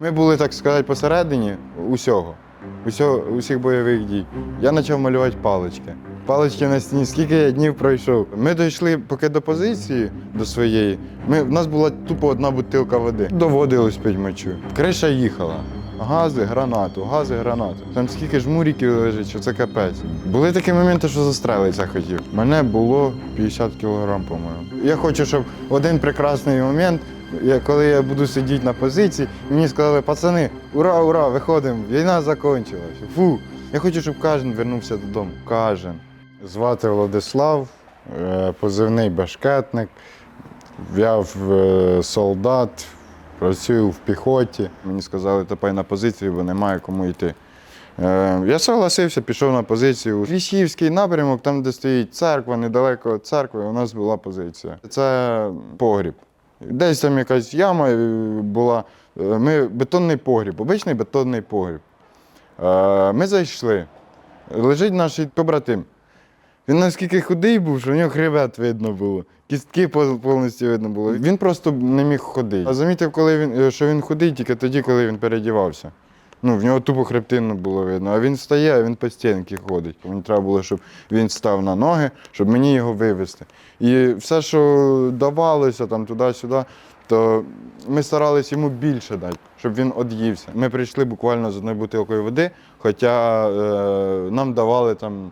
Ми були, так сказати, посередині усього, усього усіх бойових дій. Я почав малювати палички. Палички на стіні, скільки я днів пройшов. Ми дійшли поки до позиції до своєї. Ми, в нас була тупо одна бутилка води. Доводилось пити мочу. Криша їхала. Гази, гранату, гази, гранату. Там скільки жмуріків лежить, що це капець. Були такі моменти, що застрелитися хотів. Мене було 50 кілограм, по-моєму. Я хочу, щоб один прекрасний момент, я, коли я буду сидіти на позиції, мені сказали, пацани, ура, ура, виходимо, війна закінчилася. Фу. Я хочу, щоб кожен вернувся додому. Кожен. Звати Владислав, е, позивний башкетник. Я в е, солдат, працюю в піхоті. Мені сказали, топай на позицію, бо немає кому йти. Е, Я согласився, пішов на позицію. Віщівський напрямок, там, де стоїть церква, недалеко від церкви, у нас була позиція. Це погріб. Десь там якась яма е, була. Е, Ми бетонний погріб, обичний бетонний погріб. Е, Ми зайшли. Лежить наш побратим. Він наскільки худий був, що в нього хребет видно було. Кістки повністю видно було. Він просто не міг ходити. А замітив, коли він, що він худий тільки тоді, коли він передівався. Ну, в нього тупо хребтину було видно. А він стає, а він по стінки ходить. Мені треба було, щоб він став на ноги, щоб мені його вивезти. І все, що давалося там туди-сюди, то ми старалися йому більше дати, щоб він од'ївся. Ми прийшли буквально з одною бутилкою води, хоча е, нам давали там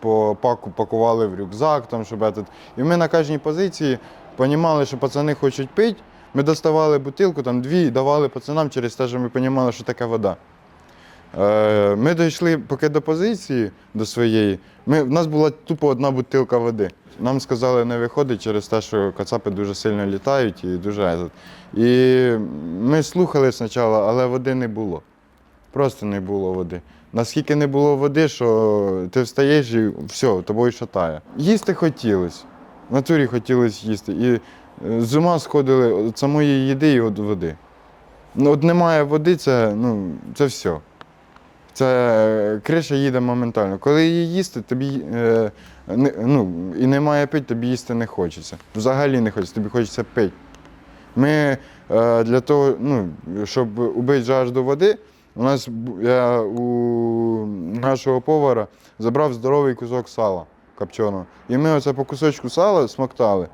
по паку пакували в рюкзак, там, щоб этот. І ми на кожній позиції розуміли, що пацани хочуть пити. Ми доставали бутилку, там дві, давали пацанам через те, що ми розуміли, що таке вода. Е, Ми дійшли поки до позиції до своєї. Ми, в нас була тупо одна бутилка води. Нам сказали не виходить через те, що кацапи дуже сильно літають і дуже. І ми слухали спочатку, але води не було. Просто не було води. Наскільки не було води, що ти встаєш і все, тобою шатає. Їсти хотілося. В натурі хотілося їсти. І з ума сходили від самої їди і від води. Ну, от немає води, це, ну, це все. Це е, криша їде моментально. Коли її їсти, тобі е, не, ну, і немає пити, тобі їсти не хочеться. Взагалі не хочеться, тобі хочеться пити. Ми е, для того, ну, щоб убити жажду води, у нас я у нашого повара забрав здоровий кусок сала копченого. І ми оце по кусочку сала смоктали.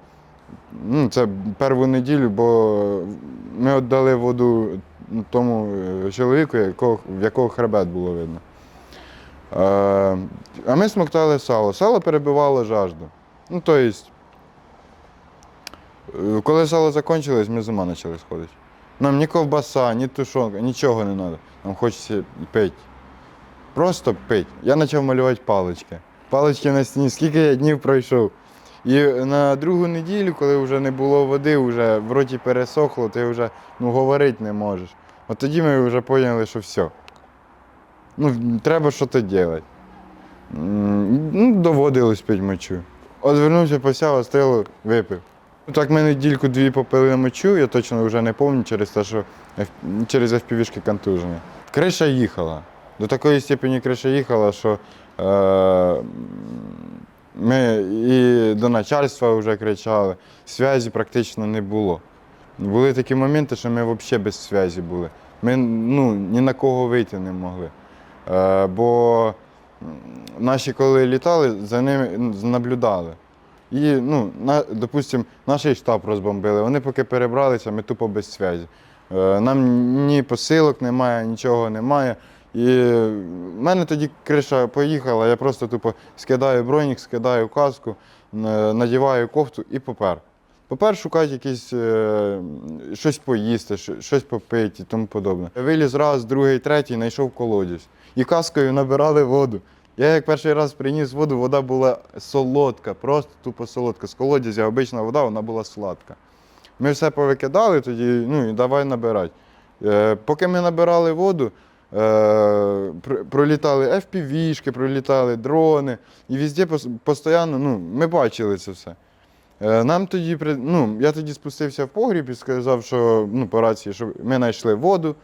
Ну, це перву неділю, бо ми віддали воду тому е, чоловіку, в якого хребет було видно. Е, а ми смоктали сало. Сало перебивало жажду. Ну, тобто, коли сало закінчилось, ми з ума почали сходити. Нам ні ковбаса, ні тушонка, нічого не треба. Нам хочеться пити. Просто пити. Я почав малювати палички. Палички на стіні, скільки я днів пройшов. І на другу неділю, коли вже не було води, вже в роті пересохло, ти вже ну, говорити не можеш. От тоді ми вже поняли, що все. Ну, треба щось робити. Ну, доводилось пити мочу. От вернувся, посяв, остило, випив. Ну, Так ми недільку дві попили мочу, я точно вже не пам'ятаю через те, що через FPV-шки контужені. Криша їхала. До такої степені криша їхала, що е, ми і до начальства вже кричали, зв'язі практично не було. Були такі моменти, що ми взагалі без зв'язі були. Ми ну, ні на кого вийти не могли. Е, бо наші, коли літали, за ними наблюдали. І, ну, на, допустим, наш штаб розбомбили. Вони поки перебралися, ми тупо без зв'язі. Е, Нам ні посилок немає, нічого немає. І в мене тоді криша поїхала, я просто тупо скидаю бронік, скидаю каску, е, надіваю кофту і попер. Попер шукати якісь е, щось поїсти, щось попити і тому подобне. Я виліз раз, другий, третій, знайшов колодязь. І каскою набирали воду. Я як перший раз приніс воду, вода була солодка, просто тупо солодка. З колодязя обична вода, вона була сладка. Ми все повикидали тоді, ну і давай набирати. Е, поки ми набирали воду, пролітали FPV-шки, пролітали дрони, і везде постійно, ну, ми бачили це все. Е, Нам тоді, ну, я тоді спустився в погріб і сказав, що ну, по рації, що ми знайшли воду,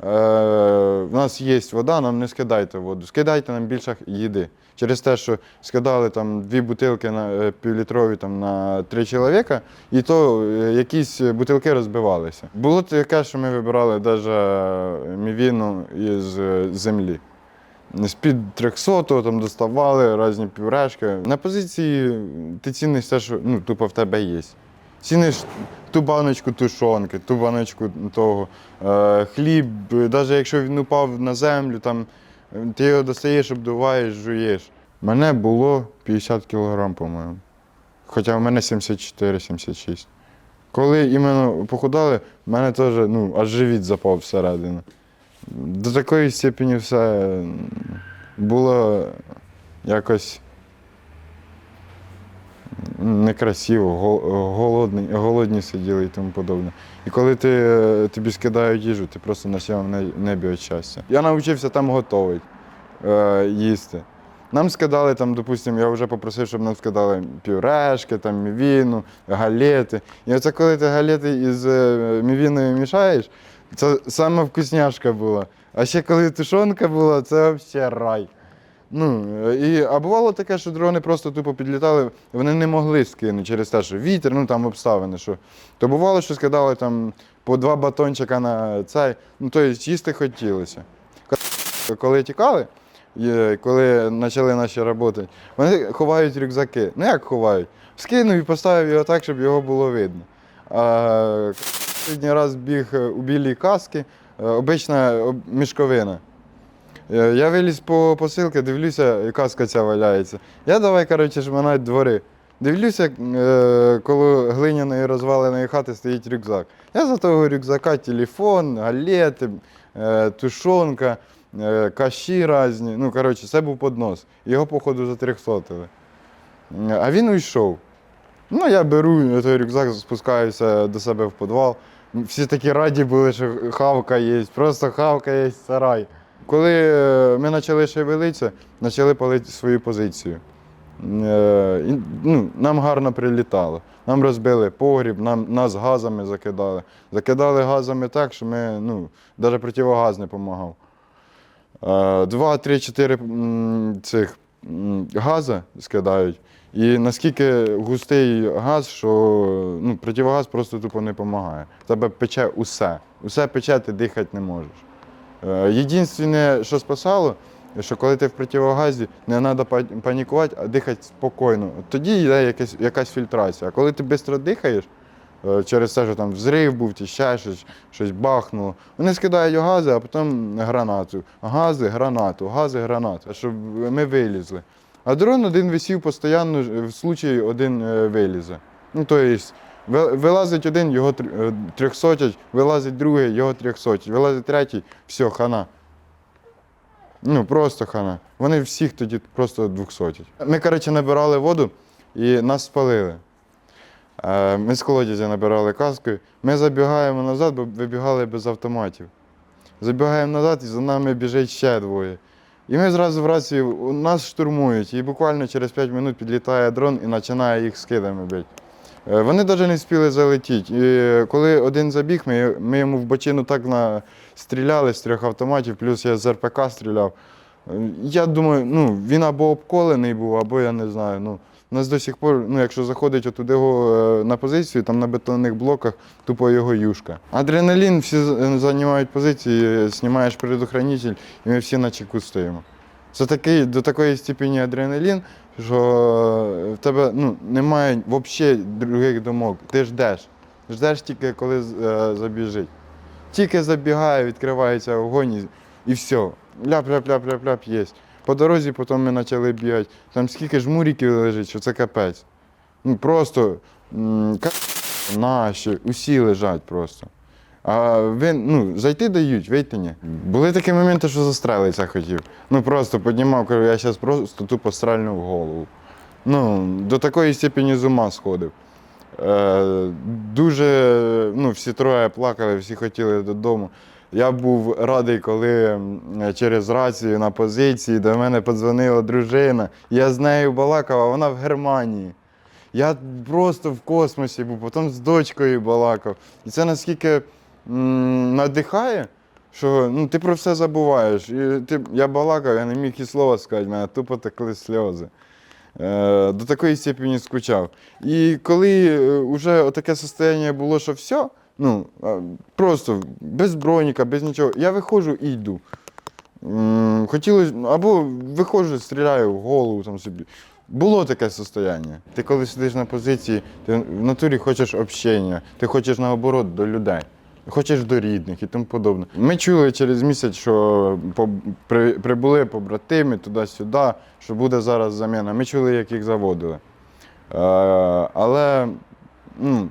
в нас є вода, нам не скидайте воду, скидайте нам більше їди. Через те, що скидали там дві бутилки на е, півлітрові там, на три чоловіка, і то е, якісь бутилки розбивалися. Було таке, що ми вибирали навіть мівіну із е, землі. З-під 300 там доставали різні пюрешки. На позиції ти ціниш те, що ну, тупо в тебе є. Ціниш ту баночку тушонки, ту баночку того, е, хліб, навіть якщо він упав на землю, там, ти його достаєш, обдуваєш, жуєш. Мене було 50 кілограм, по-моєму. Хоча в мене 74-76. Коли іменно похудали, в мене теж ну, аж живіт запав всередину. До такої степені все було якось некрасиво, голодні, голодні сиділи і тому подобне. І коли ти, е, тобі скидають їжу, ти просто на сьомому небі від щастя. Я навчився там готувати, е, їсти. Нам скидали там, допустимо, я вже попросив, щоб нам скидали пюрешки, там, мівіну, галети. І оце коли ти галети із е, мівіною мішаєш, це саме вкусняшка була. А ще коли тушонка була, це взагалі рай. Ну, і, а бувало таке, що дрони просто тупо підлітали, вони не могли скинути через те, що вітер, ну там обставини. Що. То бувало, що скидали там по два батончика на цей, ну тобто їсти хотілося. Коли тікали, коли почали наші роботи, вони ховають рюкзаки. Ну як ховають? Скинув і поставив його так, щоб його було видно. А останній раз біг у білій каски, е, обична мішковина. Е, Я виліз по посилки, дивлюся, і каска ця валяється. Я давай, коротше, жманать двори. Дивлюся, е, коло глиняної розваленої хати стоїть рюкзак. Я за того рюкзака телефон, галети, е, тушонка, каші різні. Ну, коротше, це був поднос. Його, походу, затрьохсотили. А він уйшов. Ну, я беру той рюкзак, спускаюся до себе в підвал. Всі такі раді були, що хавка є, просто хавка є, сарай. Коли е, ми почали шевелитися, почали палити свою позицію. Е, ну, нам гарно прилітало. Нам розбили погріб, нам, нас газами закидали. Закидали газами так, що ми, ну, навіть противогаз не допомагав. Е, Два, три, чотири цих газа скидають. І наскільки густий газ, що ну, противогаз просто тупо не допомагає. Тебе пече усе. Усе пече, ти дихати не можеш. Е, Єдине, що спасало, що коли ти в противогазі, не треба панікувати, а дихати спокійно. Тоді йде якась, якась фільтрація. А коли ти швидко дихаєш, е, через те, що там взрив був, чи ще щось, щось бахнуло, вони скидають гази, а потім гранату. Гази, гранату, гази, гранату, щоб ми вилізли. А дрон один висів постійно, в случаї один е, вилізе. Ну, тобто, вилазить один, його е, трьохсотять, вилазить другий, його трьохсотять, вилазить третій, все, хана. Ну, просто хана. Вони всіх тоді просто двохсотять. Ми, коротше, набирали воду і нас спалили. Е, Ми з колодязя набирали каскою. Ми забігаємо назад, бо вибігали без автоматів. Забігаємо назад і за нами біжить ще двоє. І ми зразу в рації у нас штурмують, і буквально через 5 минут підлітає дрон і починає їх скидами бити. Е, Вони навіть не встигли залетіти. І коли один забіг, ми, ми йому в бочину так стріляли з трьох автоматів, плюс я з РПК стріляв. Е, Я думаю, ну, він або обколений був, або я не знаю. Ну, у нас до сих пор, ну, якщо заходить отуди е, на позицію, там на бетонних блоках тупо його юшка. Адреналін, всі займають позиції, знімаєш предохранитель, і ми всі на чеку стоїмо. Це такий, до такої степені адреналін, що в тебе ну, немає взагалі других думок. Ти ждеш. Ждеш тільки, коли е, забіжить. Тільки забігає, відкривається огонь і, і все. Ляп-ляп-ляп-ляп-ляп є. По дорозі потім ми почали бігати. Там скільки жмуриків лежить, що це капець. Ну просто м, наші, усі лежать просто. А ви, ну, зайти дають, вийти ні. Були такі моменти, що застрелитися хотів. Ну просто піднімав, кажу, я зараз просто тупо стрельну в голову. Ну, до такої степені з ума сходив. Е, дуже, ну, всі троє плакали, всі хотіли додому. Я був радий, коли через рацію на позиції до мене подзвонила дружина. Я з нею балакав, а вона в Германії. Я просто в космосі був, потім з дочкою балакав. І це наскільки надихає, що ну, ти про все забуваєш. І ти, я балакав, я не міг і слова сказати, мене тупо текли сльози. Е, до такої степені скучав. І коли вже таке состояние було, що все, ну, просто без броніка, без нічого, я виходжу і йду. Хотілося, або виходжу, стріляю в голову там собі. Було таке состояние. Ти коли сидиш на позиції, ти в натурі хочеш общення, ти хочеш наоборот до людей, хочеш до рідних і тому подобне. Ми чули через місяць, що прибули побратими туди-сюди, що буде зараз заміна. Ми чули, як їх заводили. Е, але ну,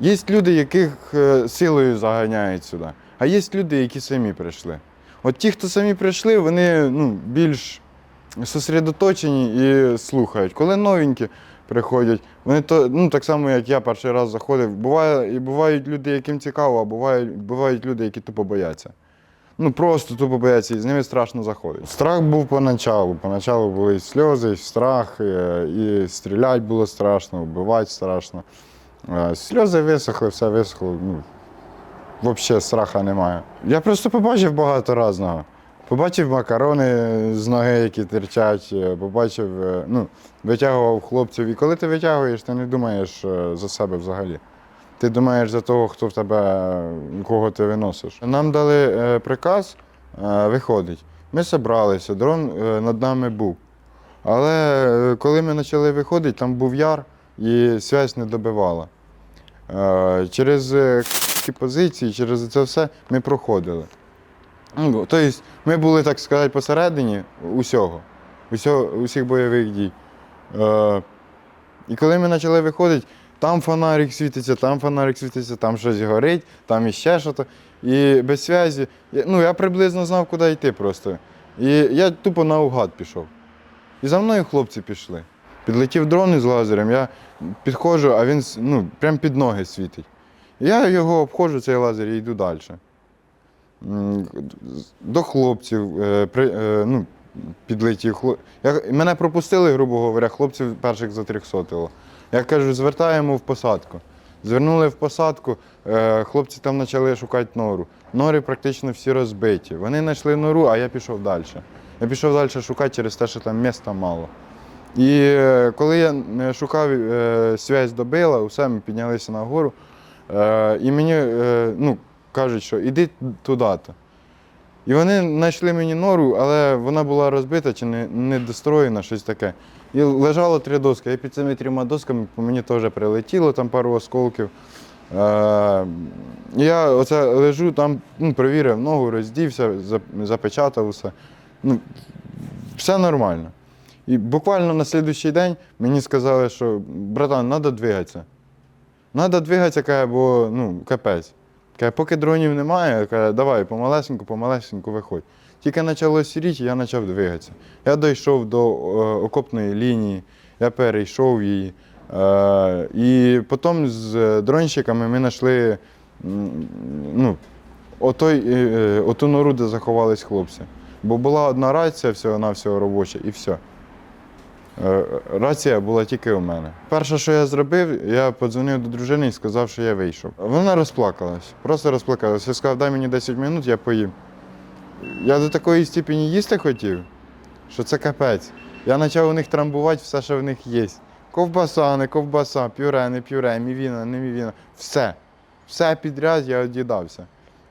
є люди, яких е, силою заганяють сюди, а є люди, які самі прийшли. От ті, хто самі прийшли, вони ну, більш сосредоточені і слухають. Коли новенькі приходять, вони то, ну, так само, як я перший раз заходив, буває, і бувають люди, яким цікаво, а бувають, бувають люди, які тупо бояться. Ну просто тупо бояться, і з ними страшно заходить. Страх був поначалу. Поначалу були сльози, і страх, і, стріляти було страшно, вбивати страшно. Е, Сльози висохли, все висохло. Ну, взагалі страха немає. Я просто побачив багато різного. Побачив макарони з ноги, які терчать, е, побачив, е, ну, витягував хлопців. І коли ти витягуєш, ти не думаєш е, за себе взагалі. Ти думаєш за того, хто в тебе, кого ти виносиш. Нам дали приказ виходить. Ми зібралися, дрон над нами був. Але коли ми почали виходити, там був яр і зв'язь не добивала. Через е, позиції, через це все ми проходили. Тобто ми були, так сказати, посередині усього, усього усіх бойових дій. Е, і коли ми почали виходити, там фонарик світиться, там фонарик світиться, там щось горить, там іще щось. І без зв'язі. Я- Ну, я приблизно знав, куди йти просто. І я тупо наугад пішов. І за мною хлопці пішли. Підлетів дрон із лазером, я підходжу, а він ну, прям під ноги світить. Я його обходжу, цей лазер, і йду далі. До хлопців е, при, е, ну, підлетів. хлоп- мене пропустили, грубо говоря, хлопців перших затрьохсотило. Я кажу, звертаємо в посадку. Звернули в посадку, е, хлопці там почали шукати нору. Нори практично всі розбиті. Вони знайшли нору, а я пішов далі. Я пішов далі шукати через те, що там міста мало. І коли я шукав связь добила, усе, ми піднялися на гору. Е, і мені ну, кажуть, що іди туди-то. І вони знайшли мені нору, але вона була розбита чи не, недостроєна, щось таке. І лежало три доски. І під цими трьома досками по мені теж прилетіло там пару осколків. Е, я оце лежу, там ну, перевірив ногу, роздівся, запечатав усе. Ну, все нормально. І буквально на слідуючий день мені сказали, що братан, треба двигатися. Треба двигатися, бо ну, капець. Каже, поки дронів немає, каже, давай помалесеньку, помалесеньку виходь. Тільки почало сіріти, я почав двигатися. Я дійшов до е, окопної лінії, я перейшов її. Е, і потім з е, дронщиками ми знайшли ну, отой, оту нору, де заховались хлопці. Бо була одна рація всього-навсього робоча, і все. Е, Рація була тільки у мене. Перше, що я зробив, я подзвонив до дружини і сказав, що я вийшов. Вона розплакалась, просто розплакалась. Я сказав, дай мені 10 минут, я поїм. Я до такої степені їсти хотів, що це капець. Я почав у них трамбувати все, що в них є. Ковбаса, не ковбаса, пюре, не пюре, мівіна, не мівіна. Все. Все підряд я од'їдався.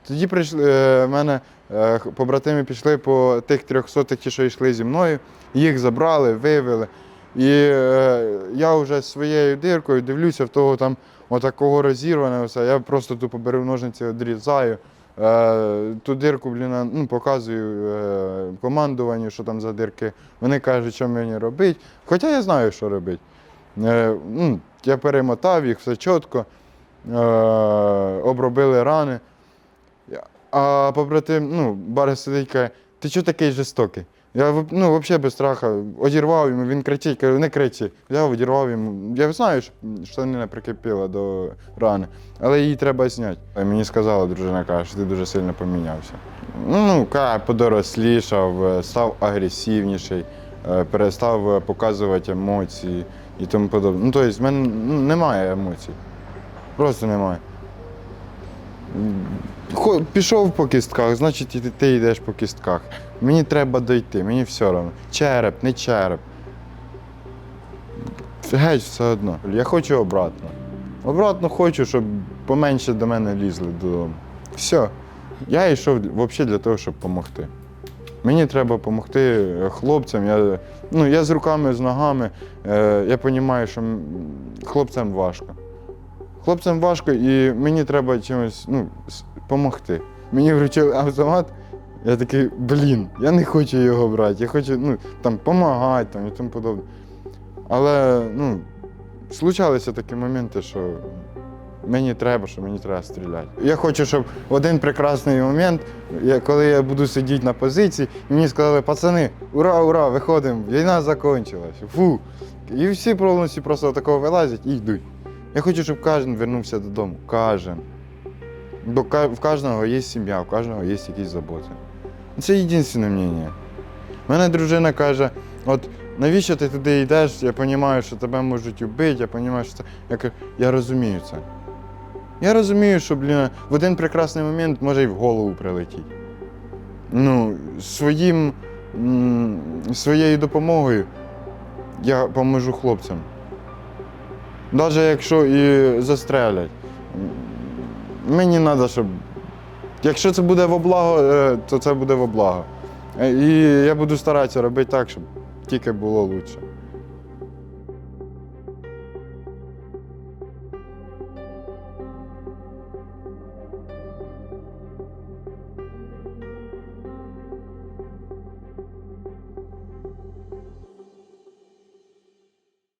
Тоді прийшли, е, в мене е, побратими пішли по тих трьохсотих, ті, що йшли зі мною, їх забрали, вивели. І е, я вже своєю диркою дивлюся в того там отакого розірване все. Я просто тупо беру ножниці, відрізаю. Е, ту дирку, блін, ну, показую е, командуванню, що там за дирки. Вони кажуть, що мені робити. Хоча я знаю, що робити. Е, ну, я перемотав їх, все чітко, е, обробили рани. А побратим, ну, Барес сидить каже, ти чого такий жорстокий? Я ну, взагалі без страха одірвав йому, він кричить, кажу, не кричи. Я одірвав йому. Я знаю, що штанина прикипіла до рани, але її треба зняти. Мені сказала дружина, каже, що ти дуже сильно помінявся. Ну, каже, подорослішав, е, став агресивніший, е, перестав е, показувати емоції і тому подобне. Ну, тобто, в мене ну, немає емоцій. Просто немає. Пішов по кістках, значить і ти, йдеш по кістках. Мені треба дойти, мені все одно. Череп, не череп. Геть все одно. Я хочу обратно. Обратно хочу, щоб поменше до мене лізли додому. Все. Я йшов взагалі для того, щоб допомогти. Мені треба допомогти хлопцям. Я, ну, я з руками, з ногами. Е, я розумію, що хлопцям важко. Хлопцям важко і мені треба чимось ну, допомогти. Мені вручили автомат, я такий, блін, я не хочу його брати, я хочу ну, там, допомагати там, і тому подобне. Але ну, случалися такі моменти, що мені треба, що мені треба стріляти. Я хочу, щоб в один прекрасний момент, коли я буду сидіти на позиції, мені сказали, пацани, ура, ура, виходимо, війна закінчилась. Фу. І всі повністю просто такого вилазять і йдуть. Я хочу, щоб кожен вернувся додому. Кожен. Бо в кожного є сім'я, в кожного є якісь заботи. Це єдине мнення. У мене дружина каже: от навіщо ти туди йдеш? Я розумію, що тебе можуть вбити, я розумію, що це. Я кажу, я розумію це. Я розумію, що, блін, в один прекрасний момент може й в голову прилетіти. Ну, своїм, своєю допомогою я поможу хлопцям. Навіть якщо і застрелять. Мені треба, щоб. Якщо це буде во благо, е, то це буде во благо. Е, І я буду старатися робити так, щоб тільки було краще.